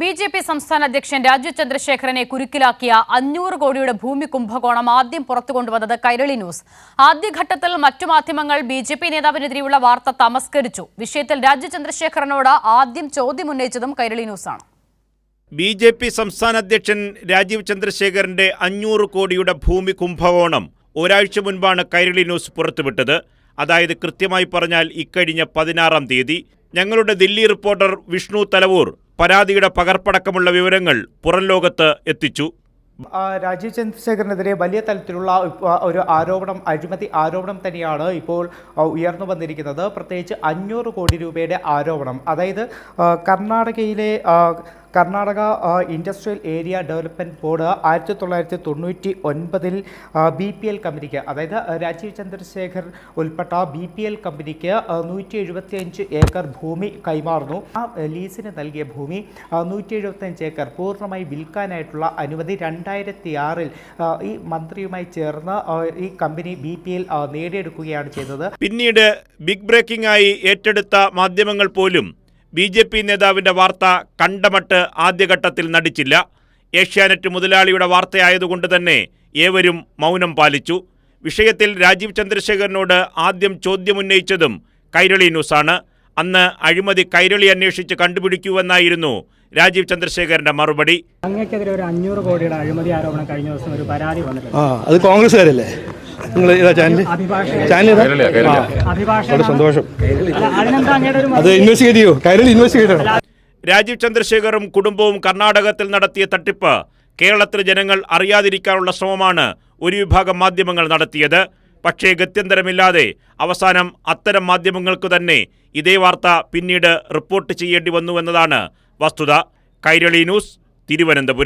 B J P സംസ്ഥാന അധ്യക്ഷൻ രാജു ചന്ദ്രശേഖരനെ കുരുക്കിലാക്കിയ അഞ്ഞൂറ് കോടിയുടെ ഭൂമി കുംഭകോണം ആദ്യം പുറത്തു കൊണ്ടുവന്നത് കൈരളി ന്യൂസ്. ആദ്യഘട്ടത്തിൽ മറ്റു മാധ്യമങ്ങൾ ബി ജെ പി നേതാവിനെതിരെയുള്ള വാർത്ത തമസ്കരിച്ചു. വിഷയത്തിൽ രാജു ചന്ദ്രശേഖരനോട് ആദ്യം ചോദ്യം ഉന്നയിച്ചതും കൈരളി ന്യൂസാണ്. ബി ജെ പി സംസ്ഥാന അധ്യക്ഷൻ രാജീവ് ചന്ദ്രശേഖരന്റെ അഞ്ഞൂറ് കോടിയുടെ ഭൂമി കുംഭകോണം ഒരാഴ്ച മുൻപാണ് കൈരളി ന്യൂസ് പുറത്തുവിട്ടത്. അതായത് കൃത്യമായി പറഞ്ഞാൽ ഇക്കഴിഞ്ഞ പതിനാറാം തീയതി. ഞങ്ങളുടെ ദില്ലി റിപ്പോർട്ടർ വിഷ്ണു തലവൂർ പരാതിയുടെ പകർപ്പടക്കമുള്ള വിവരങ്ങൾ പുറം ലോകത്ത് എത്തിച്ചു രാജീവ് ചന്ദ്രശേഖരനെതിരെ വലിയ തലത്തിലുള്ള ഒരു ആരോപണം അഴിമതി ആരോപണം തന്നെയാണ് ഇപ്പോൾ ഉയർന്നു വന്നിരിക്കുന്നത്. പ്രത്യേകിച്ച് അഞ്ഞൂറ് കോടി രൂപയുടെ ആരോപണം. അതായത് കർണാടകയിലെ Karnataka industrial area development board ആയിരത്തി തൊള്ളായിരത്തി തൊണ്ണൂറ്റി ഒൻപതിൽ ബി പി എൽ കമ്പനിക്ക് അതായത് രാജീവ് ചന്ദ്രശേഖർ ഉൾപ്പെട്ട ബി പി എൽ കമ്പനിക്ക് നൂറ്റി എഴുപത്തിയഞ്ച് ഏക്കർ ഭൂമി കൈമാറുന്നു. ആ ലീസിന് നൽകിയ ഭൂമി നൂറ്റി എഴുപത്തിയഞ്ച് ഏക്കർ പൂർണമായി വിൽക്കാനായിട്ടുള്ള അനുമതി രണ്ടായിരത്തി ആറിൽ ഈ മന്ത്രിയുമായി ചേർന്ന് ഈ കമ്പനി ബി പി എൽ നേടിയെടുക്കുകയാണ് ചെയ്തത്. പിന്നീട് ബിഗ് ബ്രേക്കിംഗ് ആയി ഏറ്റെടുത്ത മാധ്യമങ്ങൾ പോലും ബി ജെ പി നേതാവിന്റെ വാർത്ത കണ്ടമട്ട് ആദ്യഘട്ടത്തിൽ നടിച്ചില്ല. ഏഷ്യാനെറ്റ് മുതലാളിയുടെ വാർത്തയായതുകൊണ്ട് തന്നെ ഏവരും മൗനം പാലിച്ചു. വിഷയത്തിൽ രാജീവ് ചന്ദ്രശേഖരനോട് ആദ്യം ചോദ്യമുന്നയിച്ചതും കൈരളി ന്യൂസാണ്. അന്ന് അഴിമതി കൈരളി അന്വേഷിച്ച് കണ്ടുപിടിക്കൂവെന്നായിരുന്നു രാജീവ് ചന്ദ്രശേഖരന്റെ മറുപടി. അങ്ങക്കെതിരെ ഒരു അഞ്ഞൂറ് കോടിയുടെ അഴിമതി ആരോപണം കഴിഞ്ഞ ദിവസം ഒരു പരാതി വന്നിട്ടുണ്ട്. ആ അത് കോൺഗ്രസ്സുകാരല്ലേ? നിങ്ങൾ ഇതാ ചാനൽ ചാനൽ സന്തോഷം. അതിനെന്താ അങ്ങയുടെ ഒരു അത് ഇൻവെസ്റ്റിഗേറ്റ് ചെയ്യൂ. കൈരളി ഇൻവെസ്റ്റിഗേറ്റ് ചെയ്യണം. രാജീവ് ചന്ദ്രശേഖറും കുടുംബവും കർണാടകത്തിൽ നടത്തിയ തട്ടിപ്പ് കേരളത്തിലെ ജനങ്ങൾ അറിയാതിരിക്കാനുള്ള ശ്രമമാണ് ഒരു വിഭാഗം മാധ്യമങ്ങൾ നടത്തിയത്. പക്ഷേ ഗത്യന്തരമില്ലാതെ അവസാനം അത്തരം മാധ്യമങ്ങൾക്ക് തന്നെ ഇതേ വാർത്ത പിന്നീട് റിപ്പോർട്ട് ചെയ്യേണ്ടി വന്നു വന്നുവെന്നതാണ് വസ്തുത. കൈരളി ന്യൂസ് തിരുവനന്തപുരം.